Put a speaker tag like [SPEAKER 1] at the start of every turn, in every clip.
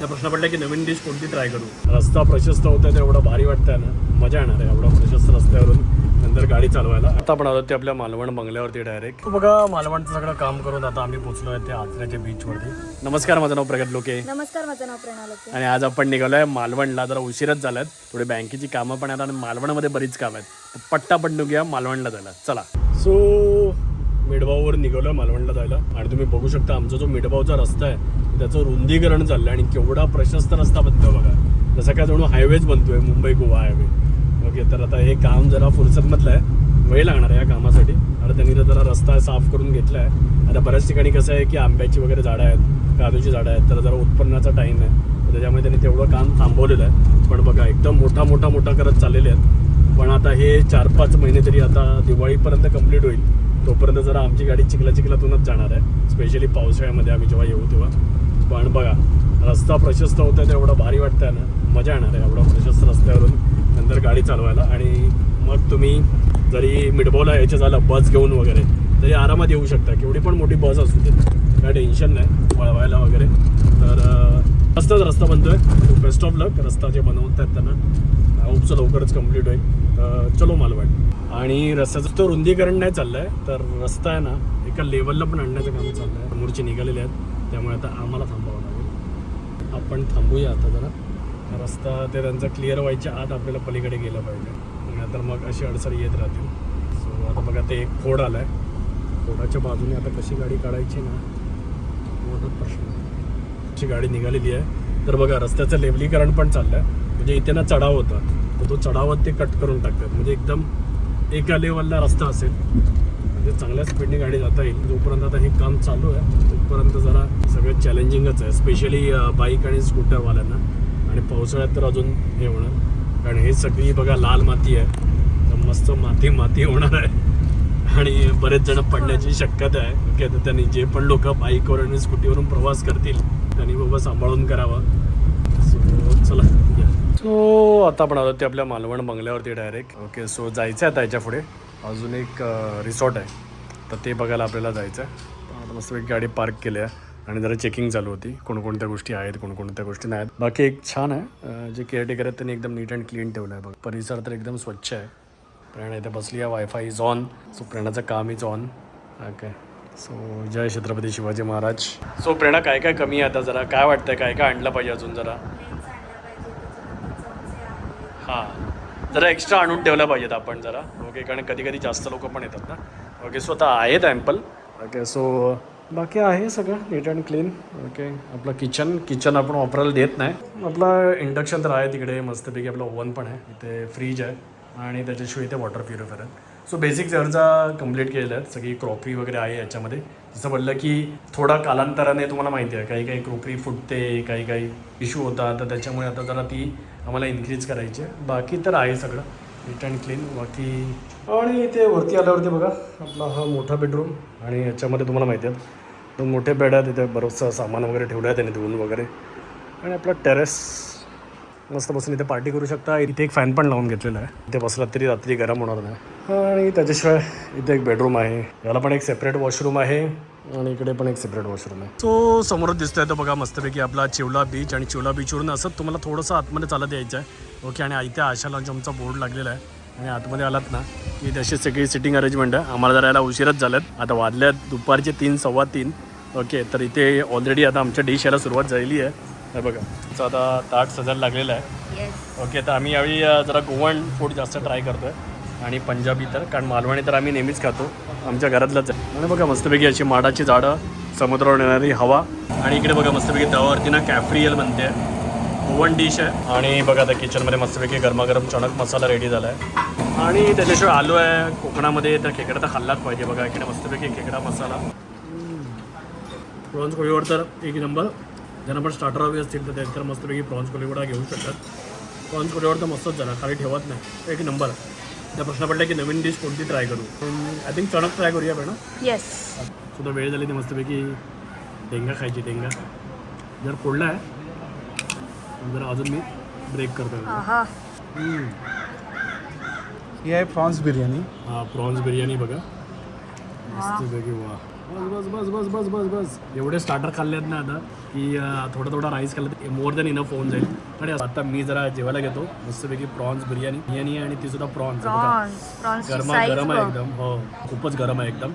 [SPEAKER 1] त्या प्रश्न पडला की नवीन डिश कोणती ट्राय करू? रस्ता प्रशस्त होत आहे एवढं भारी वाटतंय ना. मजा येणार आहे एवढा प्रशस्त रस्त्यावरून नंतर गाडी चालवायला. आता आपण आलो ते आपल्या मालवण बंगल्यावरती डायरेक्ट बघा मालवणचं सगळं काम करून आता आम्ही पोहोचलो आहे त्या आचऱ्याच्या बीचवरती नमस्कार माझं नाव प्रगत लोके.
[SPEAKER 2] नमस्कार माझं नाव प्रेरणा लोके.
[SPEAKER 1] आणि आज आपण निघालोय मालवणला. जरा उशीरच झाल्यात थोडी बँकेची कामं पण आहेत आणि मालवणमध्ये बरीच कामं आहेत. तर पट्टा पण निघूया मालवणला जायला. चला. सो मिडभाऊवर निघालोय मालवणला जायला. आणि तुम्ही बघू शकता आमचा जो मिडभाऊचा रस्ता आहे त्याचं रुंदीकरण चाललंय आणि केवढा प्रशस्त रस्ता बनतो बघा. जसं काय जणू हायवेच बनतोय मुंबई गोवा हायवे ओके तर आता हे काम जरा फुरसतमधलं आहे. वेळ लागणार आहे या कामासाठी. आता त्यांनी तर जरा रस्ता साफ करून घेतला आहे आता बऱ्याच ठिकाणी कसं आहे की आंब्याची वगैरे झाडं आहेत काजूची झाडं आहेत तर जरा उत्पन्नाचा टाईम आहे. त्याच्यामुळे त्यांनी तेवढं काम थांबवलेलं आहे. पण बघा एकदम मोठा मोठा मोठा करत चाललेले आहेत. पण आता हे चार पाच महिने तरी आता दिवाळीपर्यंत कंप्लीट होईल. तोपर्यंत जरा आमची गाडी चिखला चिखलातूनच जाणार आहे. स्पेशली पावसाळ्यामध्ये आम्ही जेव्हा येऊ तेव्हा. पण बघा रस्ता प्रशस्त होता आहे तर एवढं भारी वाटतंय ना मजा येणार आहे. एवढा प्रशस्त रस्त्यावरून नंतर गाडी चालवायला. आणि मग तुम्ही जरी मिडबोला यायचं झालं बस घेऊन वगैरे तरी आरामात येऊ शकता. केवढी पण मोठी बस असू दे. काय टेन्शन नाही. वळवायला वगैरे. तर रस्ताच रस्ता रस्ता बनतोय. Best of luck. रस्ता जे बनवत आहेत त्यांना होपचं लवकरच कंप्लीट होईल. तर चलो वाटतं आणि रस्त्याचं तो रुंदीकरण नाही चाललं आहे तर रस्ता आहे ना एका लेवलला पण आणण्याचं काम चाललं आहे समोरचे निघालेले आहेत. त्यामुळे आता आम्हाला थांबावं लागेल. आपण थांबूया आता जरा. रस्ता ते त्यांचा क्लिअर व्हायच्या आत आपल्याला पलीकडे गेलं पाहिजे. नाहीतर मग अशी अडचणी येत राहतील. सो आता बघा ते एक खोड आला आहे खोडाच्या बाजूने आता कशी गाडी काढायची ना? मोठा प्रश्न. अशी गाडी निघालेली आहे. तर बघा रस्त्याचं लेवलीकरण पण चाललं आहे म्हणजे इथे ना चढाव होता. तर तो चढावात ते कट करून टाकतात. म्हणजे एकदम एका लेवलला रस्ता असेल. म्हणजे चांगल्या स्पीडने गाडी जाता येईल. जोपर्यंत आता हे काम चालू आहे पर्यंत जरा सगळं चॅलेंजिंगच आहे स्पेशली बाईक आणि स्कूटरवाल्यांना आणि पावसाळ्यात तर अजून हे होणार. कारण हे सगळी बघा लाल माती आहे. तर मस्त माती माती होणार आहे. आणि बरेच जण पडण्याची शक्यता आहे. ओके तर त्यांनी जे पण लोक बाईकवर आणि स्कूटीवरून प्रवास करतील त्यांनी बाबा सांभाळून करावा. सो चला सो आता आपण आलो ते आपल्या मालवण बंगल्यावरती डायरेक्ट ओके सो जायचं आहे आता याच्यापुढे. अजून एक रिसॉर्ट आहे. तर ते बघायला आपल्याला जायचं आहे आता मस्त एक गाडी पार्क केली आहे. आणि जरा चेकिंग चालू होती. कोणकोणत्या गोष्टी आहेत कोणकोणत्या गोष्टी नाही आहेत बाकी एक छान आहे. जे केअरटेकर आहेत त्यांनी एकदम नीट अँड क्लीन ठेवलं आहे. बघ परिसर तर एकदम स्वच्छ आहे. प्रेरणा इथे बसली आहे. वायफाय इज ऑन सो प्रेरणाचं काम इज ऑन ओके सो जय छत्रपती शिवाजी महाराज. सो प्रेरणा काय काय कमी आहे आता जरा? काय वाटतंय? काय काय आणलं पाहिजे अजून जरा? हां. जरा एक्स्ट्रा आणून ठेवल्या पाहिजेत आपण जरा. ओके कारण कधी कधी जास्त लोक पण येतात ना. ओके सो आता आहेत ॲम्पल ओके सो बाकी आहे सगळं नीट अँड क्लीन ओके आपलं किचन किचन आपण वापरायला देत नाही. आपलं इंडक्शन तर आहे तिकडे मस्तपैकी आपलं ओव्हन पण आहे. इथे फ्रीज आहे आणि त्याच्याशिवाय इथे वॉटर प्युरिफायर आहे. सो बेसिक गरजा कंप्लीट केलेल्या आहेत. सगळी क्रॉकरी वगैरे आहे याच्यामध्ये. जसं म्हटलं की थोडा कालांतराने तुम्हाला माहिती आहे काही काही क्रॉकरी फुटते काही काही इश्यू होता तर त्याच्यामुळे आता जरा ती आम्हाला इन्क्रीज करायची आहे. बाकी तर आहे सगळं. नीट अँड क्लीन बाकी आणि इथे वरती आल्यावरती बघा आपला हा मोठा बेडरूम आणि याच्यामध्ये तुम्हाला माहिती आहे दोन मोठे बेड आहेत इथे बरंचसं सामान वगैरे ठेवलं आहे त्याने धुवून वगैरे. आणि आपला टेरेस मस्त बसून इथे पार्टी करू शकता. इथे एक फॅन पण लावून घेतलेला आहे. इथे बसला तरी रात्री गरम होणार नाही. आणि त्याच्याशिवाय इथे एक बेडरूम आहे. याला पण एक सेपरेट वॉशरूम आहे. आणि इकडे पण एक सेपरेट वॉशरूम आहे. तो समोर दिसतोय तो बघा मस्तपैकी आपला चिवला बीच आणि चिवला बीचवरून असं तुम्हाला थोडंसं आतमध्ये चालत यायचं आहे. ओके आणि इथे आशा लॉन्चचा बोर्ड लागलेला आहे. आणि आतमध्ये आलात ना की तशी सगळी सिटिंग अरेंजमेंट आहे. आम्हाला जरा यायला उशीरच झाल्यात आता वाजल्यात दुपारचे तीन सव्वा तीन. ओके तर इथे ऑलरेडी आता आमच्या डिश यायला सुरुवात झालेली आहे. हे बघा तर आता ताट सजायला लागलेलं आहे.
[SPEAKER 2] येस
[SPEAKER 1] ओके तर आम्ही यावेळी जरा गोवन फूड जास्त ट्राय करतो आहे आणि पंजाबी तर कारण मालवणी तर आम्ही नेहमीच खातो. आमच्या घरातलंच आहे. आणि बघा मस्तपैकी अशी माडाची झाडं समुद्रावर येणारी हवा. आणि इकडे बघा मस्तपैकी तवावरती ना कॅफ्रियल बनते. ओवन डिश आहे. आणि बघा आता किचनमध्ये मस्तपैकी गरमागरम चणक मसाला रेडी झाला आहे आणि त्याच्याशिवाय आलू आहे. कोकणामध्ये तर खेकडा तर खाल्लाच पाहिजे. बघा इकडे मस्तपैकी खेकडा मसाला. प्रॉन्स कोळीवर तर एक नंबर. ज्यांना पण स्टार्टर हवी असतील तर त्यांच्या मस्तपैकी प्रॉन्स कोळीवडा घेऊ शकतात. प्रॉन्स कोळीवर तर मस्तच झाला खाली ठेवत नाही. एक नंबर. त्या प्रश्न पडला की नवीन डिश कोणती ट्राय करू? आय थिंक चणक ट्राय करूया पण
[SPEAKER 2] येस
[SPEAKER 1] सुद्धा वेळ झाली ती मस्तपैकी डेंगा खायची डेंगा जर फोडला आहे जर अजून मी ब्रेक करतो.
[SPEAKER 2] हा
[SPEAKER 3] ही आहे प्रॉन्स बिर्याणी.
[SPEAKER 1] हा प्रॉन्स बिर्याणी बघा. मस्तपैकी वा. बस बस बस बस बस बस बस. एवढे स्टार्टर खाल्ले आहेत ना आता की थोडा थोडा राईस खाल्लं मोर दॅन इनफ होऊन जाईल. आणि आता मी जरा जेवायला घेतो मस्तपैकी प्रॉन्स बिर्याणी. बिर्याणी आणि ती सुद्धा प्रॉन्स गरमा गरम आहे एकदम हो. खूपच गरम आहे एकदम.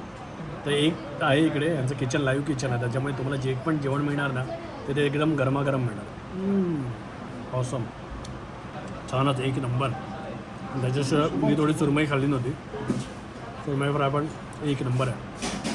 [SPEAKER 1] तर एक आहे इकडे यांचं किचन लाईव्ह किचन आहे. त्याच्यामुळे तुम्हाला जे पण जेवण मिळणार ना ते ते एकदम गरमागरम मिळणार. ऑसम छानच एक नंबर त्याच्याशिवाय मी थोडी सुरमई खाल्ली नव्हती. सुरमई फ्राय पण एक नंबर आहे.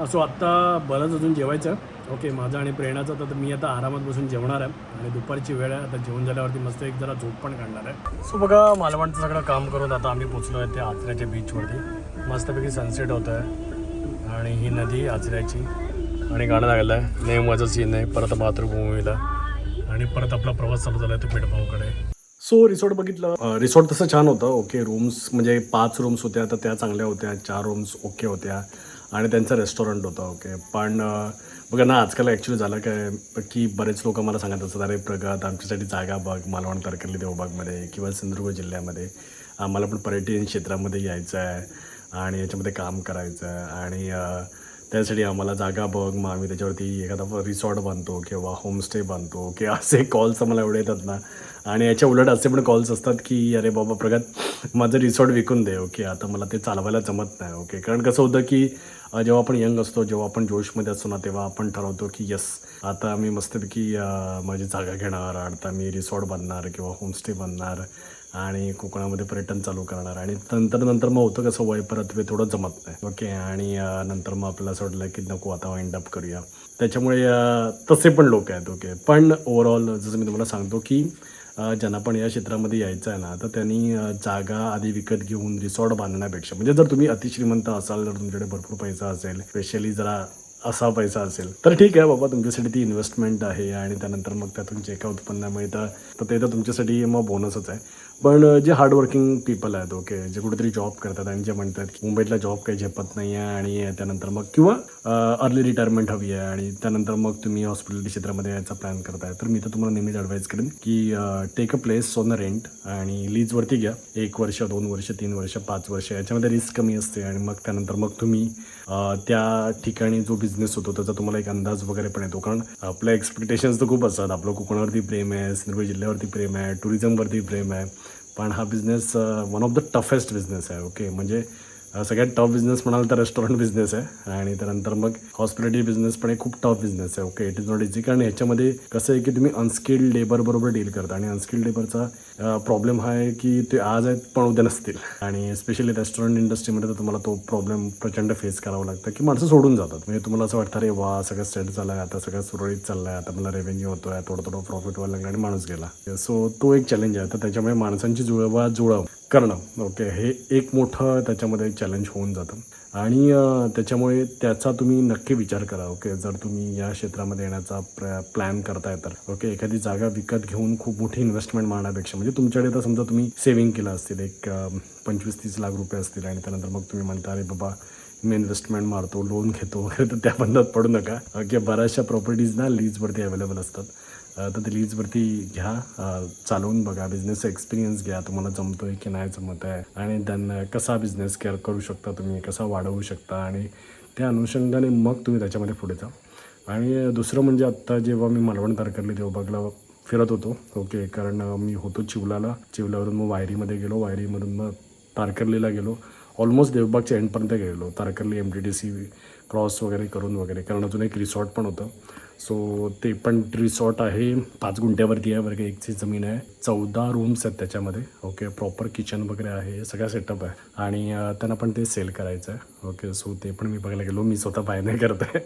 [SPEAKER 1] असो आत्ता बरंच अजून जेवायचं. ओके माझं आणि प्रेरणाचं तर मी आता आरामात बसून जेवणार आहे. आणि दुपारची वेळ आहे आता जेवण झाल्यावरती मस्त एक जरा झोप पण काढणार आहे. सो बघा मालवणचं सगळं काम करून आता आम्ही पोचलो आहे त्या आचऱ्याच्या बीचवरती मस्तपैकी सनसेट होत आहे आणि ही नदी आचऱ्याची. आणि गाणं लागलं आहे नेमवाचं सीन आहे परत मातृभूमीला. आणि परत आपला प्रवास चालू झाला आहे तो पेडभाऊकडे सो रिसॉर्ट बघितलं. रिसॉर्ट तसं छान होतं. ओके रूम्स म्हणजे पाच रूम्स होत्या तर त्या चांगल्या होत्या चार रूम्स ओके होत्या. आणि त्यांचं रेस्टॉरंट होतं ओके पण बघा ना आजकाल ॲक्च्युली झालं काय की बरेच लोक मला सांगत असतात अरे प्रगत आमच्यासाठी जागा बघ मालवण तारकर्ली देवबागमध्ये किंवा सिंधुदुर्ग जिल्ह्यामध्ये. आम्हाला पण पर्यटन क्षेत्रामध्ये यायचं आहे आणि याच्यामध्ये काम करायचं आहे आणि त्यासाठी आम्हाला जागा बघ मग आम्ही त्याच्यावरती एखादा रिसॉर्ट बांधतो किंवा होमस्टे बांधतो किंवा असे कॉल्स आम्हाला एवढे येतात ना. आणि याच्या उलट असे पण कॉल्स असतात की अरे बाबा प्रगत माझं रिसॉर्ट विकून दे ओके? आता मला ते चालवायला जमत नाही ओके? कारण कसं होतं की जेव्हा आपण यंग असतो जेव्हा आपण जोशमध्ये असतो ना तेव्हा आपण ठरवतो की यस आता मी मस्तपैकी माझी जागा घेणार आता मी रिसॉर्ट बांधणार किंवा होमस्टे बांधणार आणि कोकणामध्ये पर्यटन चालू करणार. आणि नंतर नंतर मग होतं कसं वय परत वे थोडं जमत नाही ओके? आणि नंतर मग आपल्याला असं वाटलं की नको आता वाइंड अप करूया. त्याच्यामुळे तसे पण लोक आहेत ओके? पण ओव्हरऑल जसं मी तुम्हाला सांगतो की ज्यांना पण या क्षेत्रामध्ये यायचं आहे ना तर त्यांनी जागा आधी विकत घेऊन रिसॉर्ट बांधण्यापेक्षा म्हणजे जर तुम्ही अतिश्रीमंत असाल जर तुमच्याकडे भरपूर पैसा असेल स्पेशली जरा असा पैसा असेल. तर ठीक आहे बाबा तुमच्यासाठी ती इन्व्हेस्टमेंट आहे आणि त्यानंतर मग त्यातून जे काय उत्पन्न मिळतं तर ते तर तुमच्यासाठी मग बोनसच आहे. पण जे हार्डवर्किंग पीपल आहेत ओके जे कुठेतरी जॉब करतात आणि जे म्हणतात की मुंबईतला जॉब काही झेपत नाही आहे आणि त्यानंतर मग किंवा अर्ली रिटायरमेंट हवी आहे आणि त्यानंतर मग तुम्ही हॉस्पिटॅलिटी क्षेत्रामध्ये यायचा प्लॅन करताय तर मी तर तुम्हाला नेहमीच ॲडवाईस करेन की take a place on the rent आणि लीजवरती घ्या. एक वर्ष दोन वर्ष तीन वर्ष पाच वर्ष याच्यामध्ये रिस्क कमी असते आणि मग त्यानंतर मग तुम्ही त्या ठिकाणी जो बिझनेस बिझनेस होतो त्याचा तुम्हाला एक अंदाज वगैरे पण येतो. कारण आपल्या एक्सपेक्टेशन्स तर खूप असतात. आपलं कोकणावरती प्रेम आहे सिंधुदुर्ग जिल्ह्यावरती प्रेम आहे टुरिझमवरती प्रेम आहे. पण हा business one of the toughest business आहे ओके म्हणजे सगळ्यात टॉप बिझनेस म्हणाल तर रेस्टॉरंट बिझनेस आहे. आणि त्यानंतर मग हॉस्पिटॅलिटी बिझनेस पण एक खूप टॉप बिझनेस आहे. Okay it is not easy कारण ह्याच्यामध्ये कसं आहे की तुम्ही अनस्किल्ड लेबरबरोबर डील करता. आणि अनस्किल्ड लेबरचा प्रॉब्लेम हा आहे की ते आज आहेत पण उद्या नसतील. आणि स्पेशली रेस्टॉरंट इंडस्ट्रीमध्ये तर तुम्हाला तो प्रॉब्लेम प्रचंड फेस करावा लागतं की माणसं सोडून जातात. म्हणजे तुम्हाला असं वाटतं रे वा सगळं सेट झालं आहे आता सगळं सुरळीत चाललं आहे आता मला रेव्हेन्यू होतो आहे थोडं थोडं प्रॉफिट व्हायला लागलं आणि माणूस गेला. सो तो एक चॅलेंज आहे. तर त्याच्यामुळे माणसांची जुळवा जुळव. करणं. ओके हे एक मोठं त्याच्यामध्ये चॅलेंज होऊन जातं. आणि त्याच्यामुळे त्याचा तुम्ही नक्की विचार करा ओके? जर तुम्ही या क्षेत्रामध्ये येण्याचा प्र प्लॅन करताय तर ओके? एखादी जागा विकत घेऊन खूप मोठी इन्व्हेस्टमेंट मारण्यापेक्षा म्हणजे तुमच्याकडे तर समजा तुम्ही सेव्हिंग केलं असतील एक पंचवीस तीस लाख रुपये असतील आणि त्यानंतर मग तुम्ही म्हणता अरे बाबा मी इन्व्हेस्टमेंट मारतो लोन घेतो वगैरे तर त्या बंधात पडू नका. ओके बऱ्याचशा प्रॉपर्टीज ना लीजवरती अवेलेबल असतात. तर ते लीजवरती घ्या चालवून बघा. बिझनेस एक्सपिरियन्स घ्या तुम्हाला जमतो आहे की नाही जमत आहे आणि त्यांना कसा बिझनेस केअर करू शकता तुम्ही कसा वाढवू शकता? आणि त्या अनुषंगाने मग तुम्ही त्याच्यामध्ये पुढे जा आणि दुसरं म्हणजे आत्ता जेव्हा मी मालवण तारकर्ली देवबागला फिरत होतो ओके कारण मी होतो चिवलाला. चिवल्यावरून मग वायरीमध्ये गेलो वायरीमधून मग तारकर्लीला गेलो. ऑलमोस्ट देवबागच्या एंडपर्यंत गेलो. Tarkarli M T D C cross वगैरे करून वगैरे कारण अजून एक रिसॉर्ट पण होतं. सो ते पण रिसॉर्ट आहे. पाच गुंठ्यावरती आहे बरं एकची जमीन आहे. चौदा रूम्स आहेत त्याच्यामध्ये. ओके प्रॉपर किचन वगैरे आहे. सगळा सेटअप आहे. आणि त्यांना पण ते सेल करायचं आहे ओके सो ते पण मी बघायला गेलो. मी स्वतः बाय नाही करत आहे.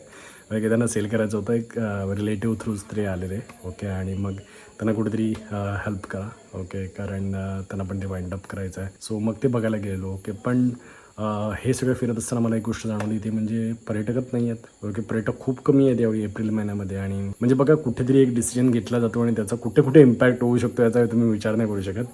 [SPEAKER 1] वगैरे त्यांना सेल करायचं होतं. एक रिलेटिव्ह थ्रूच ते आलेले. ओके आणि मग त्यांना कुठेतरी हेल्प करा. ओके कारण त्यांना पण ते वाइंड अप करायचं आहे सो मग ते बघायला गेलो ओके पण हे सगळं फिरत असताना मला एक गोष्ट जाणवली ती म्हणजे पर्यटकच नाही आहेत. ओके पर्यटक खूप कमी आहेत यावेळी एप्रिल महिन्यामध्ये आणि म्हणजे बघा कुठेतरी एक डिसिजन घेतला जातो आणि त्याचा कुठे कुठे इम्पॅक्ट होऊ शकतो याचा तुम्ही विचार नाही करू शकत.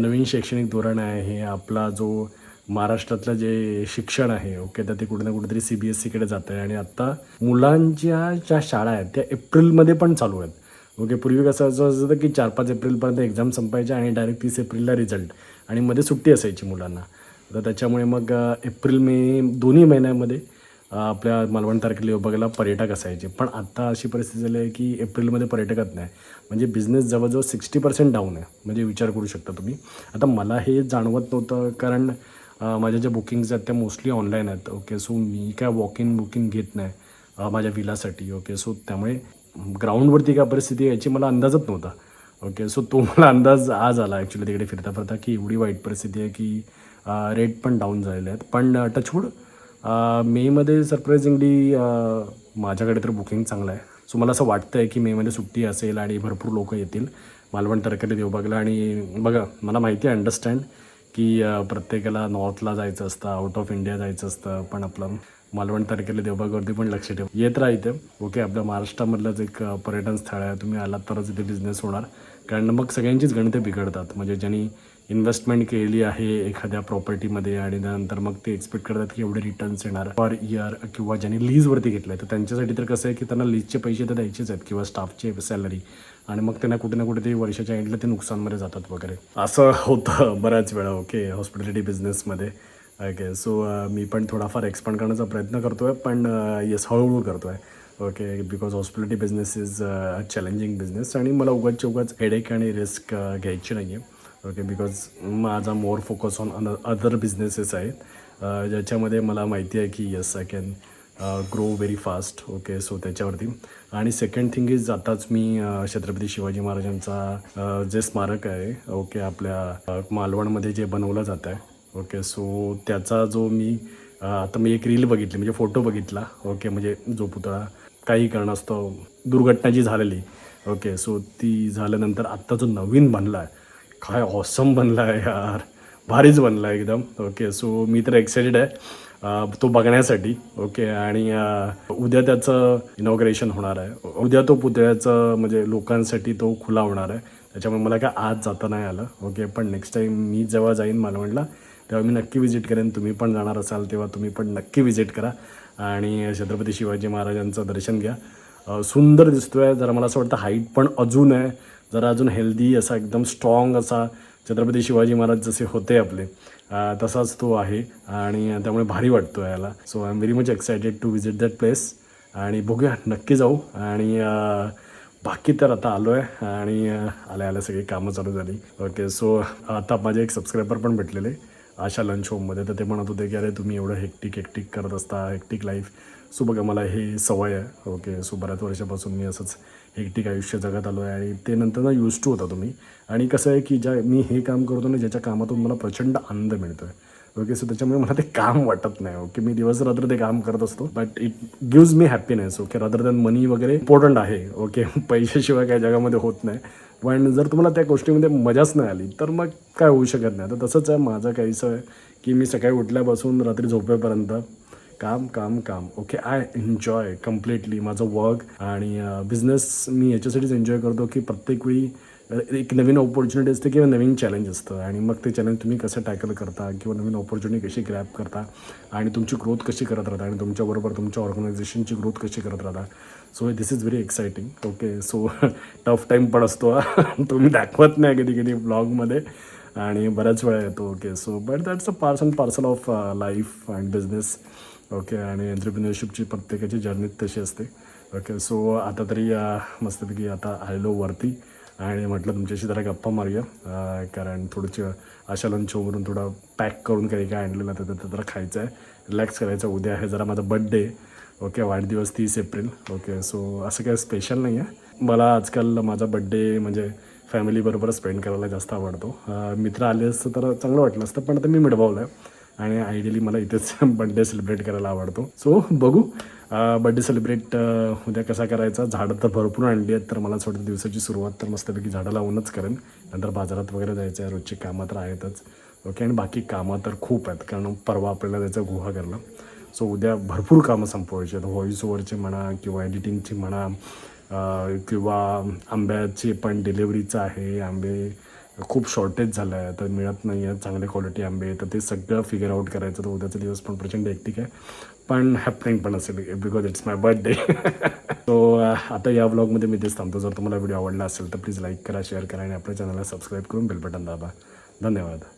[SPEAKER 1] नवीन शैक्षणिक धोरण आहे हे आपला जो महाराष्ट्रातलं जे शिक्षण आहे ओके तर ते कुठे ना कुठेतरी सी बी एस सीकडे जातं आहे आणि आत्ता मुलांच्या ज्या शाळा आहेत त्या एप्रिलमध्ये पण चालू आहेत. ओके पूर्वी कसं असं असतं की चार पाच एप्रिलपर्यंत एक्झाम संपायच्या आणि डायरेक्ट तीस एप्रिलला रिझल्ट आणि मध्ये सुट्टी असायची मुलांना. तर त्याच्यामुळे मग एप्रिल मे दोन्ही महिन्यामध्ये आपल्या मालवण तारखेला विभागाला पर्यटक असायचे. पण आत्ता अशी परिस्थिती झाली आहे की एप्रिलमध्ये पर्यटकच नाही. म्हणजे बिझनेस जवळजवळ सिक्स्टी पर्सेंट डाऊन आहे. म्हणजे विचार करू शकता तुम्ही. आता मला हे जाणवत नव्हतं कारण माझ्या ज्या बुकिंग्ज आहेत त्या मोस्टली ऑनलाईन आहेत. ओके सो मी काय वॉक इन बुकिंग घेत नाही माझ्या विलासाठी ओके सो त्यामुळे ग्राउंडवरती काय परिस्थिती आहे याची मला अंदाजच नव्हता. ओके सो तो मला अंदाज आज आला. ॲक्च्युली तिकडे फिरता फिरता की एवढी वाईट परिस्थिती आहे की रेट पण डाऊन झालेले आहेत. पण टचवूड मेमध्ये सरप्राइझिंगली माझ्याकडे तर बुकिंग चांगलं आहे. सो मला असं वाटतं आहे की मेमध्ये सुट्टी असेल आणि भरपूर लोक येतील. मालवण तरकारी देवबागला आणि बघा मला माहिती आहे अंडरस्टँड की प्रत्येकाला नॉर्थला जायचं असतं आउट ऑफ इंडिया जायचं असतं पण आपलं मालवण तारखेला देवबागवरती पण लक्ष ठेव. येत राहा इथे. ओके आपल्या महाराष्ट्रामधलंच एक पर्यटन स्थळ आहे. तुम्ही आलात तरच इथे बिझनेस होणार. कारण मग सगळ्यांचीच गणिते बिघडतात. म्हणजे ज्यांनी इन्व्हेस्टमेंट केली आहे एखाद्या प्रॉपर्टीमध्ये आणि त्यानंतर मग ते एक्सपेक्ट करतात की एवढे रिटर्न्स येणार पर इयर किंवा ज्यांनी लीजवरती घेतलं आहे तर त्यांच्यासाठी तर कसं आहे की त्यांना लीजचे पैसे तर द्यायचेच आहेत किंवा स्टाफचे सॅलरी आणि मग त्यांना कुठे ना कुठे ते वर्षाच्या एंडला ते नुकसानमध्ये जातात वगैरे. असं होतं बऱ्याच वेळा ओके हॉस्पिटॅलिटी बिझनेसमध्ये ओके सो मी पण थोडाफार एक्सपांड करण्याचा प्रयत्न करतो आहे पण uh, येस हळूहळू करतो आहे okay because hospitality business is challenging business आणि मला उगाच उगाच हेडेक आणि रिस्क uh, घ्यायची नाही आहे ओके बिकॉज माझा more focus on other businesses आहेत. ज्याच्यामध्ये मला माहिती आहे की yes I can grow very fast okay so त्याच्यावरती. आणि सेकंड थिंग इज आताच मी छत्रपती शिवाजी महाराजांचा जे स्मारक आहे ओके आपल्या मालवणमध्ये जे बनवलं जात आहे. ओके सो त्याचा जो मी आता मी एक रील बघितली म्हणजे फोटो बघितला. ओके म्हणजे जो पुतळा काही कारणास्तव दुर्घटना जी झालेली ओके सो ती झाल्यानंतर आत्ता जो नवीन बनला आहे काय ऑसम बनला आहे यार. भारीच बनला आहे एकदम. ओके सो मी तर एक्साइटेड आहे. तो बघण्यासाठी. ओके आणि उद्या त्याचं इनॉग्रेशन होणार आहे. उद्या तो पुतळ्याचं म्हणजे लोकांसाठी तो खुला होणार आहे. त्याच्यामुळे मला काय आज जाता नाही आलं. ओके पण नेक्स्ट टाईम मी जेव्हा जाईन मालवणला तेव्हा मी नक्की विजिट करेन. तुम्ही पण जाणार असाल तेव्हा तुम्ही पण नक्की विजिट करा. आणि छत्रपती शिवाजी महाराजांचं दर्शन घ्या. सुंदर सुंदर दिसतोय. जरा मला असं वाटतं हाईट पण अजून आहे. जरा अजून हेल्दी असा एकदम स्ट्रॉंग असा छत्रपती शिवाजी महाराज जसे होते आपले तसाच तो आहे आणि त्यामुळे भारी वाटतो याला. So I am very much excited to visit that place आणि बघूया नक्की जाऊ आणि बाकी तर आता आलो आहे आणि आल्या आल्या सगळी कामं चालू झाली. ओके सो आता माझे एक सबस्क्रायबर पण भेटलेले आशा लंच होममध्ये तर ते म्हणत होते की अरे तुम्ही एवढं हेक्टिक हेक्टिक करत असता हेक्टिक लाईफ सो बघा मला हे सवय आहे. ओके सो बऱ्याच वर्षापासून मी असंच हेक्टिक आयुष्य जगत आलो आहे आणि ते नंतर ना यूज टू होता तुम्ही. आणि कसं आहे की ज्या मी हे काम करतो ना ज्याच्या कामातून मला प्रचंड आनंद मिळतो आहे ओके सो त्याच्यामुळे मला ते काम वाटत नाही. ओके मी दिवस रात्र ते काम करत असतो but it gives me happiness okay rather than money वगैरे इम्पॉर्टंट आहे. ओके पैशाशिवाय काय जगामध्ये होत नाही. पण जर तुम्हाला त्या गोष्टीमध्ये मजाच नाही आली तर मग काय होऊ शकत नाही. तर तसंच आहे माझं काहीसं आहे की मी सकाळी उठल्यापासून रात्री झोपेपर्यंत काम काम काम. ओके आय एन्जॉय कम्प्लिटली माझं वर्क आणि बिझनेस मी याच्यासाठीच एन्जॉय करतो की प्रत्येक वेळी एक नवीन ऑपॉर्च्युनिटी असते किंवा नवीन चॅलेंज असतं. आणि मग ते चॅलेंज तुम्ही कसं टॅकल करता किंवा नवीन ऑपॉर्च्युनिटी कशी ग्रॅप करता आणि तुमची ग्रोथ कशी करत राहता आणि तुमच्याबरोबर तुमच्या ऑर्गनायझेशनची ग्रोथ कशी करत राहता. So this is very exciting okay so tough time पण असतो तुम्ही दाखवत नाही कधी कधी ब्लॉगमध्ये आणि बऱ्याच वेळा येतो. Okay so but that's a parse and parcel of life and business okay आणि एंटरप्रिनरशिपची प्रत्येकाची जर्नी तशी असते. ओके सो आता तरी मस्तपैकी आता आलेलो वरती आणि म्हटलं तुमच्याशी जरा गप्पा मारूया. कारण थोडंसं अशा लंचवरून थोडं पॅक करून काही काय आणलेलं तर ते जरा खायचं आहे रिलॅक्स करायचं. उद्या आहे जरा माझा बड्डे ओके वाढदिवस तीस एप्रिल. ओके सो असं काही स्पेशल नाही आहे मला आजकाल माझा बड्डे म्हणजे फॅमिलीबरोबर स्पेंड करायला जास्त आवडतो. मित्र आले असतं तर चांगलं वाटलं असतं पण आता मी मिळवलं आहे आणि आयडियली मला इथेच बड्डे सेलिब्रेट करायला आवडतो. सो बघू. बड्डे सेलिब्रेट उद्या कसा करायचा? झाडं तर भरपूर आणली आहेत तर मला थोड्या दिवसाची सुरुवात तर मस्तपैकी झाडं लावूनच करेन. नंतर बाजारात वगैरे जायचं आहे रोजची कामं तर आहेतच. ओके आणि बाकी कामं तर खूप आहेत कारण परवा आपल्याला त्याचा गुहा करणं सो उद्या भरपूर कामं संपवायची आहेत. व्हॉइस ओव्हरचे म्हणा किंवा एडिटिंगची म्हणा किंवा आंब्याची पण डिलेवरीचं आहे. आंबे खूप शॉर्टेज झालं आहे तर मिळत नाही आहे चांगले क्वालिटी आंबे तर ते सगळं फिगर आउट करायचं. तर उद्याचा दिवस पण प्रचंड एकटिक आहे. पण हॅपनिंग पण असेल because it's my birthday so आता या ब्लॉगमध्ये मी तेच थांबतो. जर तुम्हाला व्हिडिओ आवडला असेल तर प्लीज लाईक करा शेअर करा आणि आपल्या चॅनलला सबस्क्राईब करून बेल बटन दाबा. धन्यवाद.